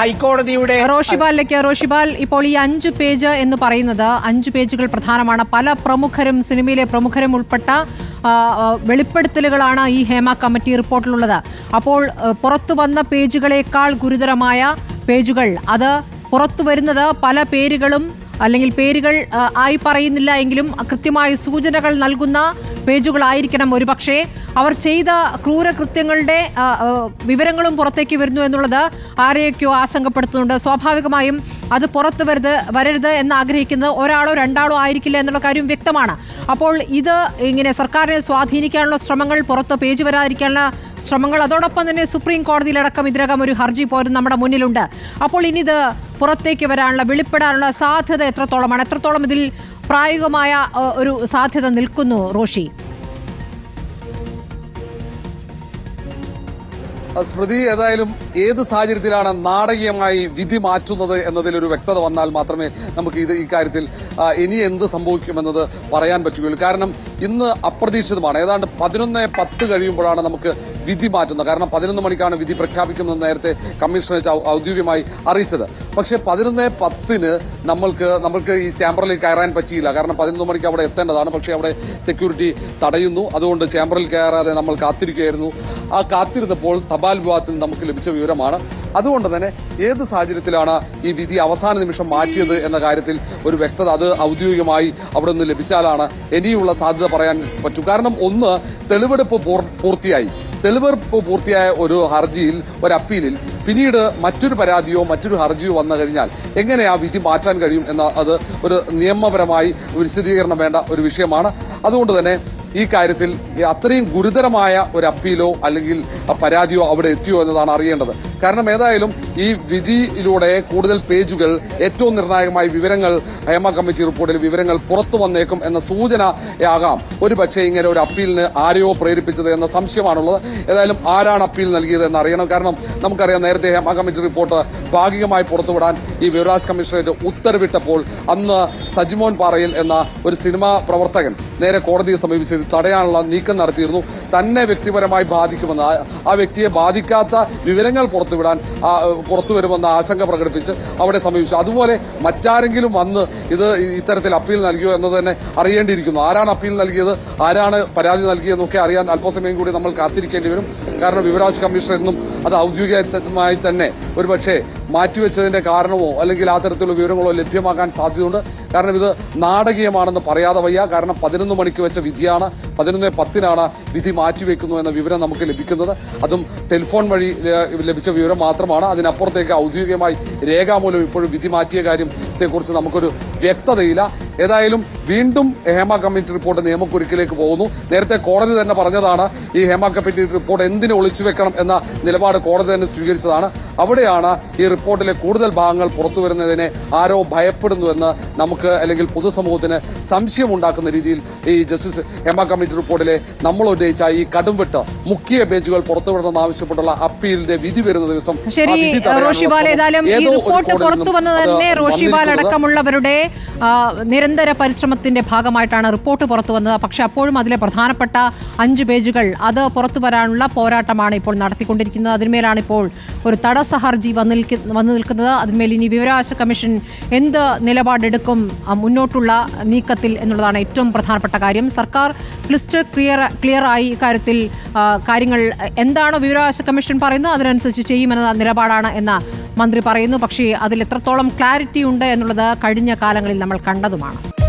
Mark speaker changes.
Speaker 1: ഹൈക്കോടതിയുടെ
Speaker 2: റോഷിപാലിലേക്ക് റോഷിപാൽ ഇപ്പോൾ ഈ അഞ്ച് പേജ് എന്ന് പറയുന്നത് അഞ്ച് പേജുകൾ പ്രധാനമാണ്. പല പ്രമുഖരും സിനിമയിലെ പ്രമുഖരും ഉൾപ്പെട്ട വെളിപ്പെടുത്തലുകളാണ് ഈ ഹേമ കമ്മിറ്റി റിപ്പോർട്ടിലുള്ളത്. അപ്പോൾ പുറത്തു വന്ന പേജുകളേക്കാൾ ഗുരുതരമായ പേജുകൾ. അത് പുറത്തു വരുന്നത് പല പേരുകളും അല്ലെങ്കിൽ പേരുകൾ ആയി പറയുന്നില്ല എങ്കിലും കൃത്യമായ സൂചനകൾ നൽകുന്ന പേജുകളായിരിക്കണം ഒരുപക്ഷേ. അവർ ചെയ്ത ക്രൂരകൃത്യങ്ങളുടെ വിവരങ്ങളും പുറത്തേക്ക് വരുന്നു എന്നുള്ളത് ആരെയൊക്കെയോ ആശങ്കപ്പെടുത്തുന്നുണ്ട്. സ്വാഭാവികമായും അത് പുറത്ത് വരുത് വരരുത് എന്ന് ആഗ്രഹിക്കുന്നത് ഒരാളോ രണ്ടാളോ ആയിരിക്കില്ല എന്നുള്ള കാര്യം വ്യക്തമാണ്. അപ്പോൾ ഇത് ഇങ്ങനെ സർക്കാരിനെ സ്വാധീനിക്കാനുള്ള ശ്രമങ്ങൾ പുറത്ത് പേജ് വരാതിരിക്കാനുള്ള ശ്രമങ്ങൾ അതോടൊപ്പം തന്നെ സുപ്രീം കോടതിയിലടക്കം ഇതിനകം ഒരു ഹർജി പോലും നമ്മുടെ മുന്നിലുണ്ട്. അപ്പോൾ ഇനി ഇത് പുറത്തേക്ക് വരാനുള്ള വെളിപ്പെടാനുള്ള സാധ്യത എത്രത്തോളമാണ്? എത്രത്തോളം ഇതിൽ പ്രായോഗികമായ ഒരു സാധ്യത നിൽക്കുന്നു റോഷി?
Speaker 3: സ്മൃതി ഏതായാലും ഏത് സാഹചര്യത്തിലാണ് നാടകീയമായി വിധി മാറ്റുന്നത് എന്നതിൽ ഒരു വ്യക്തത വന്നാൽ മാത്രമേ നമുക്ക് ഇത് ഇക്കാര്യത്തിൽ ഇനി എന്ത് സംഭവിക്കുമെന്നത് പറയാൻ പറ്റുകയുള്ളൂ. കാരണം ഇന്ന് അപ്രതീക്ഷിതമാണ്. ഏതാണ്ട് പതിനൊന്ന് പത്ത് കഴിയുമ്പോഴാണ് നമുക്ക് വിധി മാറ്റുന്നത്. കാരണം പതിനൊന്ന് മണിക്കാണ് വിധി പ്രഖ്യാപിക്കുന്നത് നേരത്തെ കമ്മീഷണർ ഔദ്യോഗികമായി അറിയിച്ചത്. പക്ഷേ പതിനൊന്ന് പത്തിന് നമ്മൾക്ക് നമ്മൾക്ക് ഈ ചേംബറിൽ കയറാൻ പറ്റിയില്ല. കാരണം പതിനൊന്ന് മണിക്ക് അവിടെ എത്തേണ്ടതാണ്. പക്ഷേ അവിടെ സെക്യൂരിറ്റി തടയുന്നു. അതുകൊണ്ട് ചേംബറിൽ കയറാതെ നമ്മൾ കാത്തിരിക്കുകയായിരുന്നു. ആ കാത്തിരുന്നപ്പോൾ തപാൽ വിഭാഗത്തിൽ നമുക്ക് ലഭിച്ച വിവരമാണ്. അതുകൊണ്ട് തന്നെ ഏത് സാഹചര്യത്തിലാണ് ഈ വിധി അവസാന നിമിഷം മാറ്റിയത് എന്ന കാര്യത്തിൽ ഒരു വ്യക്തത അത് ഔദ്യോഗികമായി അവിടെ നിന്ന് ലഭിച്ചാലാണ് ഇനിയുള്ള സാധ്യത പറയാൻ പറ്റൂ. കാരണം ഒന്ന് തെളിവെടുപ്പ് പൂർ- പൂർത്തിയായി. തെളിവെടുപ്പ് പൂർത്തിയായ ഒരു ഹർജിയിൽ ഒരു അപ്പീലിൽ പിന്നീട് മറ്റൊരു പരാതിയോ മറ്റൊരു ഹർജിയോ വന്നു കഴിഞ്ഞാൽ എങ്ങനെ ആ വിധി മാറ്റാൻ കഴിയും എന്ന അത് ഒരു നിയമപരമായി വിശദീകരണം വേണ്ട ഒരു വിഷയമാണ്. അതുകൊണ്ട് തന്നെ ഈ കാര്യത്തിൽ അത്രയും ഗുരുതരമായ ഒരു അപ്പീലോ അല്ലെങ്കിൽ പരാതിയോ അവിടെ എത്തിയോ എന്നതാണ് അറിയേണ്ടത്. കാരണം ഏതായാലും ഈ വിധിയിലൂടെ കൂടുതൽ പേജുകൾ ഏറ്റവും നിർണായകമായ വിവരങ്ങൾ ഹേമ കമ്മിറ്റി റിപ്പോർട്ടിൽ വിവരങ്ങൾ പുറത്തു വന്നേക്കും എന്ന സൂചനയാകാം ഒരു പക്ഷേ ഇങ്ങനെ ഒരു അപ്പീലിന് ആരെയോ പ്രേരിപ്പിച്ചത് എന്ന സംശയമാണുള്ളത്. ഏതായാലും ആരാണ് അപ്പീൽ നൽകിയത് എന്ന് അറിയണം. കാരണം നമുക്കറിയാം നേരത്തെ ഹേമ കമ്മിറ്റി റിപ്പോർട്ട് ഭാഗികമായി പുറത്തുവിടാൻ ഈ വിവരാജ് കമ്മീഷണറേറ്റ് ഉത്തരവിട്ടപ്പോൾ അന്ന് സജിമോൻ പാറയിൽ എന്ന ഒരു സിനിമാ പ്രവർത്തകൻ നേരെ കോടതിയെ സമീപിച്ച് തടയാനുള്ള നീക്കം നടത്തിയിരുന്നു. തന്നെ വ്യക്തിപരമായി ബാധിക്കുമെന്ന് ആ- വ്യക്തിയെ ബാധിക്കാത്ത വിവരങ്ങൾ പുറത്തുവിടാൻ പുറത്തു വരുമെന്ന ആശങ്ക പ്രകടിപ്പിച്ച് അവിടെ സമീപിച്ചു. അതുപോലെ മറ്റാരെങ്കിലും വന്ന് ഇത് ഇത്തരത്തിൽ അപ്പീൽ നൽകിയോ എന്നത് തന്നെ അറിയേണ്ടിയിരിക്കുന്നു. ആരാണ് അപ്പീൽ നൽകിയത്? ആരാണ് പരാതി നൽകിയതെന്നൊക്കെ അറിയാൻ അല്പസമയം കൂടി നമ്മൾ കാത്തിരിക്കേണ്ടി വരും. കാരണം വിവരാവകാശ കമ്മീഷണർ എന്നും അത് ഔദ്യോഗികമായി തന്നെ ഒരുപക്ഷെ മാറ്റിവെച്ചതിന്റെ കാരണമോ അല്ലെങ്കിൽ ആ തരത്തിലുള്ള വിവരങ്ങളോ ലഭ്യമാക്കാൻ സാധ്യതയുണ്ട്. കാരണം ഇത് നാടകീയമാണെന്ന് പറയാതെ വയ്യ. കാരണം പതിനൊന്ന് മണിക്ക് വെച്ച വിധിയാണ്. പതിനൊന്ന് പത്തിനാണ് വിധി മാറ്റിവെക്കുന്നു എന്ന വിവരം നമുക്ക് ലഭിക്കുന്നത്. അതും ടെലിഫോൺ വഴി ലഭിച്ച വിവരം മാത്രമാണ്. അതിനപ്പുറത്തേക്ക് ഔദ്യോഗികമായി രേഖാമൂലം ഇപ്പോഴും വിധി മാറ്റിയ കാര്യത്തെക്കുറിച്ച് നമുക്കൊരു വ്യക്തതയില്ല. ഏതായാലും വീണ്ടും ഹേമ കമ്മിറ്റി റിപ്പോർട്ട് നിയമക്കുരുക്കിലേക്ക് പോകുന്നു. നേരത്തെ കോടതി തന്നെ പറഞ്ഞതാണ് ഈ ഹേമ കമ്മിറ്റി റിപ്പോർട്ട് എന്തിനു ഒളിച്ചു വെക്കണം എന്ന നിലപാട് കോടതി തന്നെ സ്വീകരിച്ചതാണ്. അവിടെയാണ് ഈ റിപ്പോർട്ടിലെ കൂടുതൽ ഭാഗങ്ങൾ പുറത്തു വരുന്നതിനെ ആരോ ഭയപ്പെടുന്നുവെന്ന് നമുക്ക് അല്ലെങ്കിൽ പൊതുസമൂഹത്തിന് സംശയമുണ്ടാക്കുന്ന രീതിയിൽ ഈ ജസ്റ്റിസ് ഹേമ കമ്മിറ്റി റിപ്പോർട്ടിലെ നമ്മൾ ഉന്നയിച്ച ഈ കടുംവെട്ട് മുഖ്യ പേജുകൾ പുറത്തുവിടണം ആവശ്യപ്പെട്ടുള്ള അപ്പീലിന്റെ വിധി വരുന്ന ദിവസം
Speaker 2: ശരി റോഷിബാൽ ഏതായാലും ഈ റിപ്പോർട്ട് പുറത്തു വന്നത് തന്നെ റോഷിബാൽ അടക്കമുള്ളവരുടെ നിരന്തര നിരന്തര പരിശ്രമത്തിന്റെ ഭാഗമായിട്ടാണ് റിപ്പോർട്ട് പുറത്തു വന്നത്. പക്ഷെ അപ്പോഴും അതിലെ പ്രധാനപ്പെട്ട അഞ്ച് പേജുകൾ അത് പുറത്തു വരാനുള്ള പോരാട്ടമാണ് ഇപ്പോൾ നടത്തിക്കൊണ്ടിരിക്കുന്നത്. അതിന്മേലാണ് ഇപ്പോൾ ഒരു തടസ്സ ഹർജി വന്നു നിൽക്ക- വന്നു നിൽക്കുന്നത്. അതിന്മേൽ ഇനി വിവരാവകാശ കമ്മീഷൻ എന്ത് നിലപാടെടുക്കും മുന്നോട്ടുള്ള നീക്കത്തിൽ എന്നുള്ളതാണ് ഏറ്റവും പ്രധാനപ്പെട്ട കാര്യം. സർക്കാർ ക്ലിസ്റ്റർ ക്ലിയർ ആയി ഇക്കാര്യത്തിൽ കാര്യങ്ങൾ എന്താണോ വിവരാവകാശ കമ്മീഷൻ പറയുന്നത് അതിനനുസരിച്ച് ചെയ്യുമെന്ന നിലപാടാണ് എന്ന മന്ത്രി പറയുന്നു. പക്ഷേ അതിൽ എത്രത്തോളം ക്ലാരിറ്റി ഉണ്ട് എന്നുള്ളത് കഴിഞ്ഞ കാലങ്ങളിൽ നമ്മൾ കണ്ടതുമാണ്.